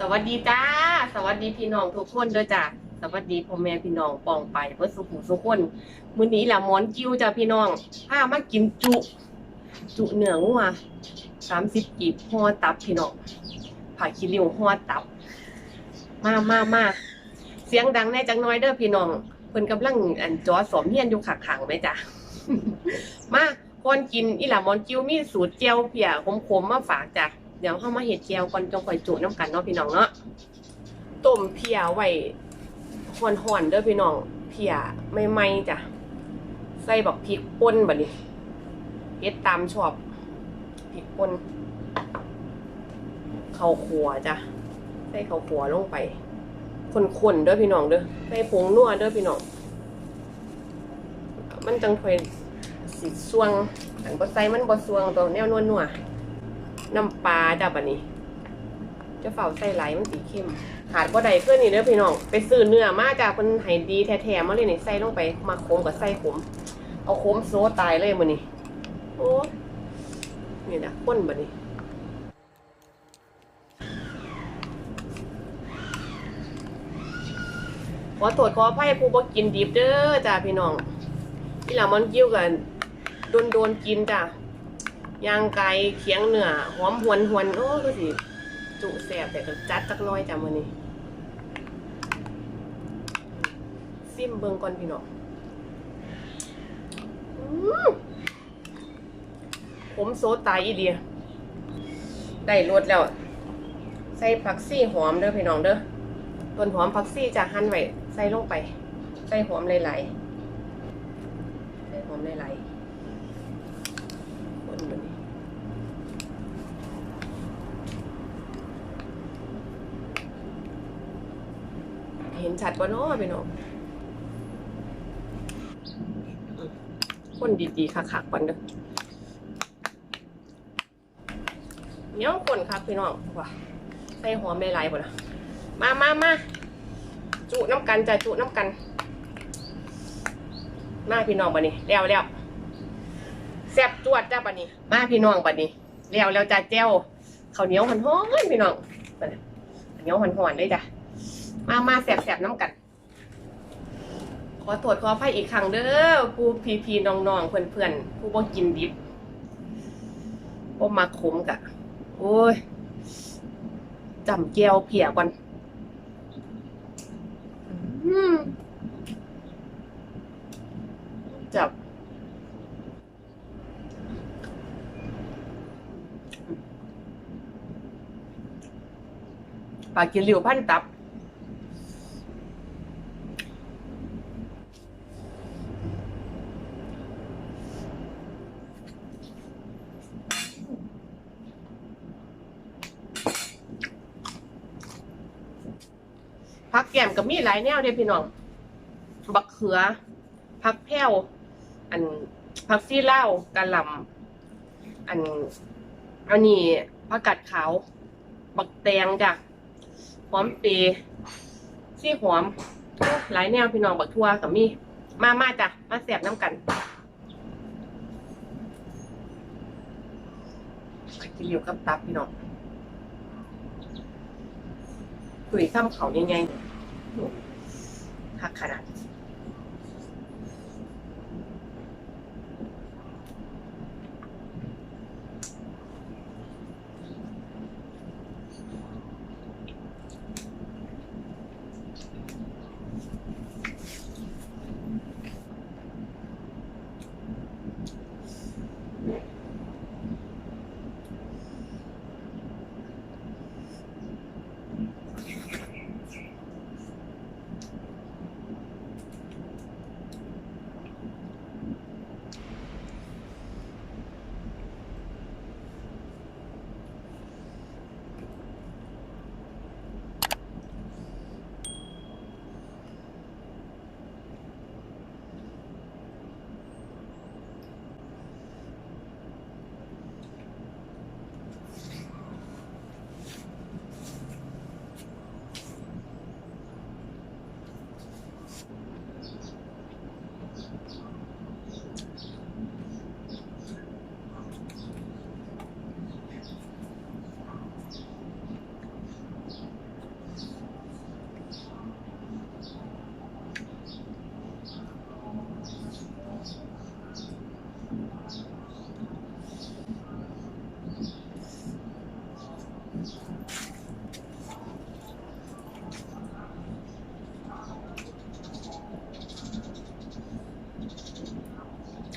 สวัสดีจ้า สวัสดีพี่น้องทุกคนด้อจ้าสวัสดีพ่อแม่พี่น้องปองไปเพื่อสุขุสุขคนมื้อนี้ละมอนกิ้วจ้าพี่น้องพามากินจุ จุเนื้องัวสามสิบกีบห่อตับพี่น้องผักขี้ริ้วห่อตับ มามามาเสียงดังแน่จังน้อยเด้อพี่น้องเพิ่นกำลังอันจอสอมเฮียนอยู่ขังไหมจ้ะมาก่อนกินอีหล่ะมอนกิ้วมีสูตรเจียวเพียขมๆมาฝากจ้ะ เดี๋ยวเข้ามาเห็ดเจียวก่อนจงคอยจุน้ำกันเนาะพี่น้องเนาะต้มเพียไว้ห่อนๆเด้อพี่น้องเพียไม่ไหม้ๆจ้ะใส่บักพริกป่นบัดนี้เฮ็ดตามชอบพริกป่นข้าวขัวจ้ะใส่ข้าวขัวลงไปคนๆเด้อพี่น้องเด้อใส่ผงนัวเด้อพี่น้องมันจังค่อยสิสวงอันบ่ใส่มันบ่สวงตัวแนวนัวๆ น้ำปลาจ้ะบัดนี้ จะเฝ้าใส่ไหลมันสีเข้ม ขาดบ่ได้เพื่อนนี่เด้อพี่น้อง ไปซื้อเนื้อมาจากเพิ่นให้ดีแท้ๆมาเลยนี่ใส่ลงไป มาโคมกับใส่ขม เอาโคมโซตายเลยมื้อนี้โอ้นี่นะข้นบัดนี้ขอโทษขออภัยผู้บ่กินดิบเด้อจ้าพี่น้องพี่หลามันกิ้วกันโดนโดนกินจ้ะ ย่างไก่เคียงเนื้อหอมหวนหวนโอ้ก็สิจุแสบแต่ก็จัดจักน้อยจ้ะมื้อนี้ซิมเบิ่งก่อนพี่น้องผมโซตายอีเดียได้รสแล้ว ใส่ผักซี่หอมเด้อพี่น้องเด้อต้นหอมผักซี่จะหั่นไว้ใส่ลงไป ใส่หอมหลายๆใส่หอมหลายๆคนบัดนี้ เห็นชัดว่าน้อพี่น้องคนดีๆคักๆก่อนเด้อเนี้ยคนคักพี่น้องว่ะใส่หอมไม่ไรบ่นะมามามาจุน้ำกันจ้ะจุน้ำกัน มาพี่น้องบัดนี้แล้วแล้วแซ่บจวดจ้าบัดนี้ มาพี่น้องบัดนี้แล้วแล้วจ้าเจ้วข้าวเหนียวหันห้อนๆพี่น้องข้าวเหนียวหันหอนๆเลยจ้ะ มามาแสบๆน้ำกัน ขอโทษขออภัยอีกครั้งเด้อผู้พี่พี่ๆน้องๆเพื่อนๆผู้บ่กินดิบบ่มาขมกะ โอ้ยจำแก้วเพียก่อนอืมจับปลากินหลิวพันตับ ผักแก้มก็มีหลายแนวเด้พี่น้อง บักเขือผักแพ้วอันผักซี่เล่ากะหล่ำอันอันนี้ผักกัดขาว บักแตงจ้ะหอมเปรย์ซี่หอมหลายแนวพี่น้องบักทั่วกับมีมามาจ้ะมาแสบน้ำกันกินเหลียวกับตับพี่น้องตุ๋ยซ้ำเขายังไง หักขน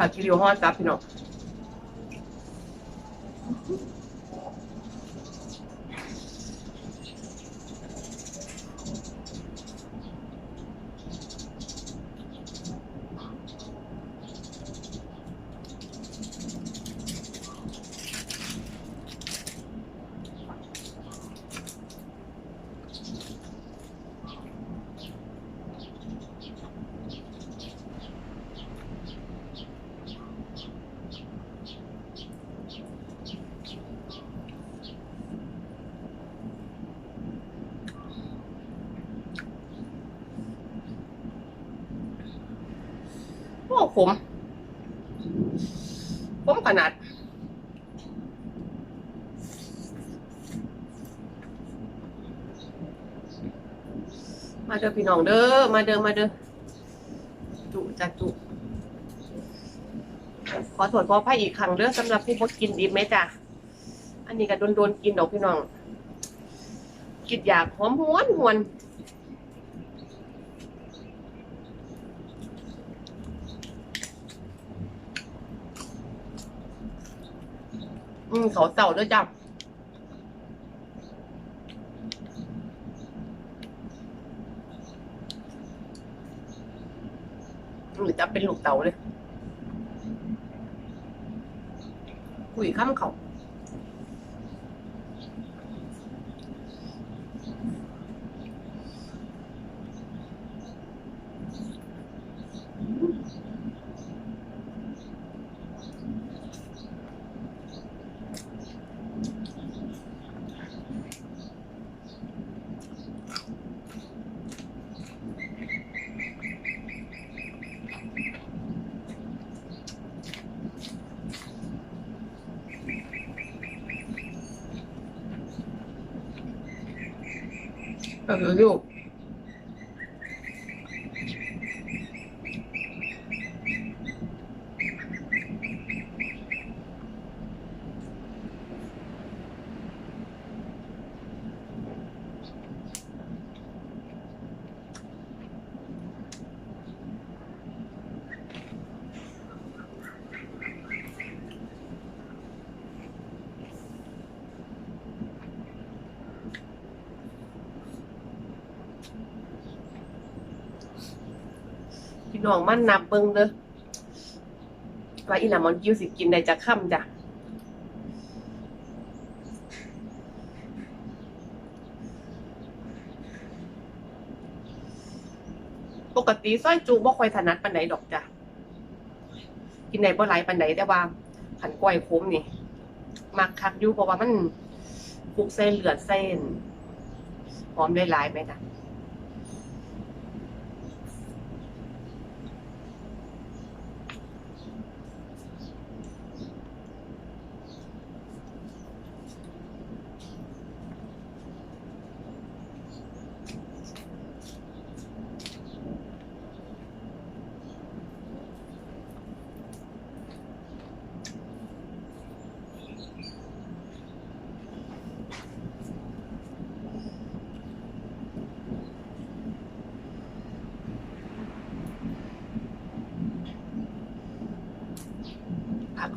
ผัดคิริวฮอ โอ้ขมขมขนาดมาเด้อพี่น้องเด้อ มาเด้อ มาเด้อ จุจะจุ ขอโทษขออภัยอีกครั้งเด้อสำหรับผู้พดกินดีไหมจ้ะ อันนี้ก็โดนโดนกินดอกพี่น้อง กินอยากหอมหวนหวน อืมเขาเต่าด้วยจ้ะหรือจะเป็นลูกเต่าเลยคุยข้ามเขา เออ พี่น้องมันนับเบิ่งเด้อว่าอีหลามอนกิ้วสิกินได้จากค่ำจ้ะปกติซอยจูบ่ค่อยถนัดปานใดดอกจ้ะกินได้บ่หลายปานใดแต่ว่าขันกล้วยขมนี่ มักคักอยู่เพราะว่ามันคลุกเส้นเลือดเส้นหอมได้หลายไหมจ้ะ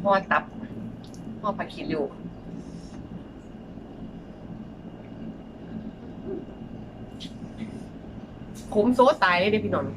หม้อตับหม้อผักขีริวคุ้มโซ่ตายเลยเด้พี่นนท์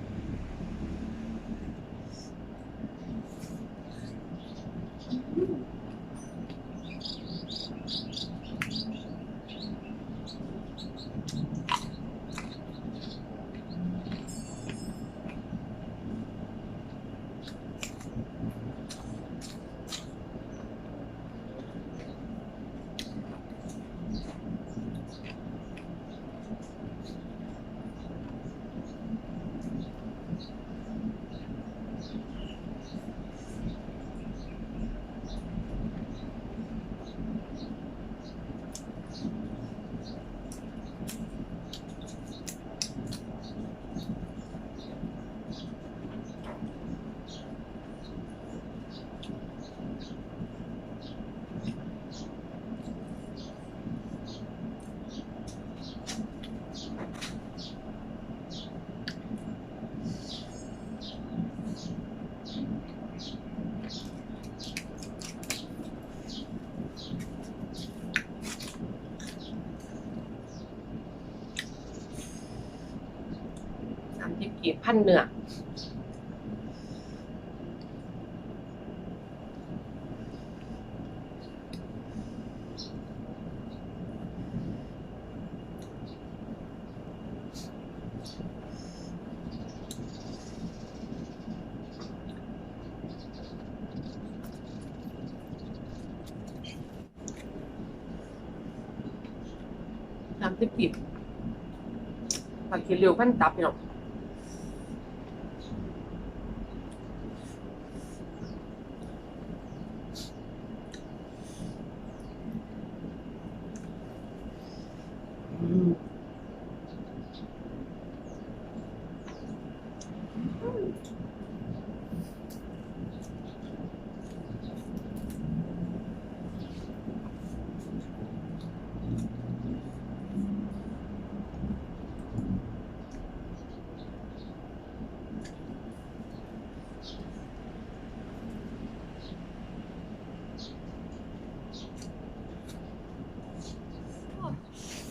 กีบพันเนื้อสามสิบกีบผักขี้ริ้วพันตับเนาะ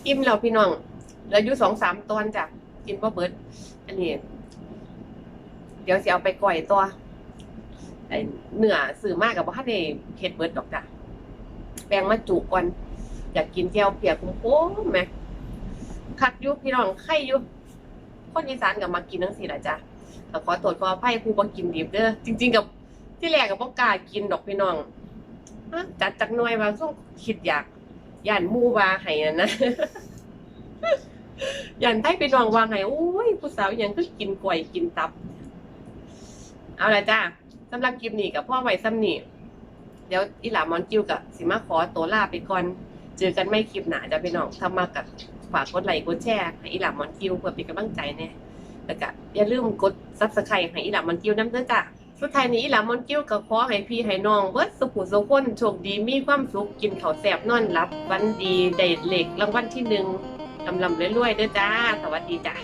อิ่มแล้วพี่น้องเหลืออยู่สองสามตอนจ้ะกินบ่เบิด อันนี้ เดี๋ยวสิเอาไปก่อยตัวไอ้เนื้อสื่อมากกับว่าได้เฮ็ดเบิดดอกจ้ะแปลงมาจุก่อนอยากกินแก้วเปียกโค้งไหมคักยุพี่น้องไข่ยุคนอีสานกับมากินทั้งสี่ละจ้ะแต่ขอตรวจขออภัยผู้บ่กินดิบเด้อจริง ๆ กับที่แรกกับบ่กล้ากินดอกพี่น้องจัดจักหน่อยว่าส่งคิดอยาก ย่านมู่วาให้นั่นะ ย่านไทยพี่น้องวาให้โอ้ย ผู้สาวยังคือกินกลวยกินตับ เอาละจ้าสำหรับคลิปนี้กับพ่อไว้ซ้ำนี่เดี๋ยวอีหลามอนกิ้วกับสิมาขอตัวลาไปก่อน เจอกันไม่คลิปหนาจะไปน้องทำมากับฝากกดไลค์กดแชร์ให้อีหลามอนกิ้วเพื่อเป็นกำลังใจเนี่ยแล้วก็อย่าลืมกดซับสไครต์ให้อีหลามอนกิ้วน้ำเด้อจ้า สุดท้ายนี้อีหลามอนกิ้วก็ขอให้พี่ให้น้องเบิดสุขุสุขคนโชคดีมีความสุขกินข้าวแซ่บนอนหลับวันดีได้เหล็กรางวัลที่หนึ่งลำลำรวยๆเด้อจ้า สวัสดีจ้า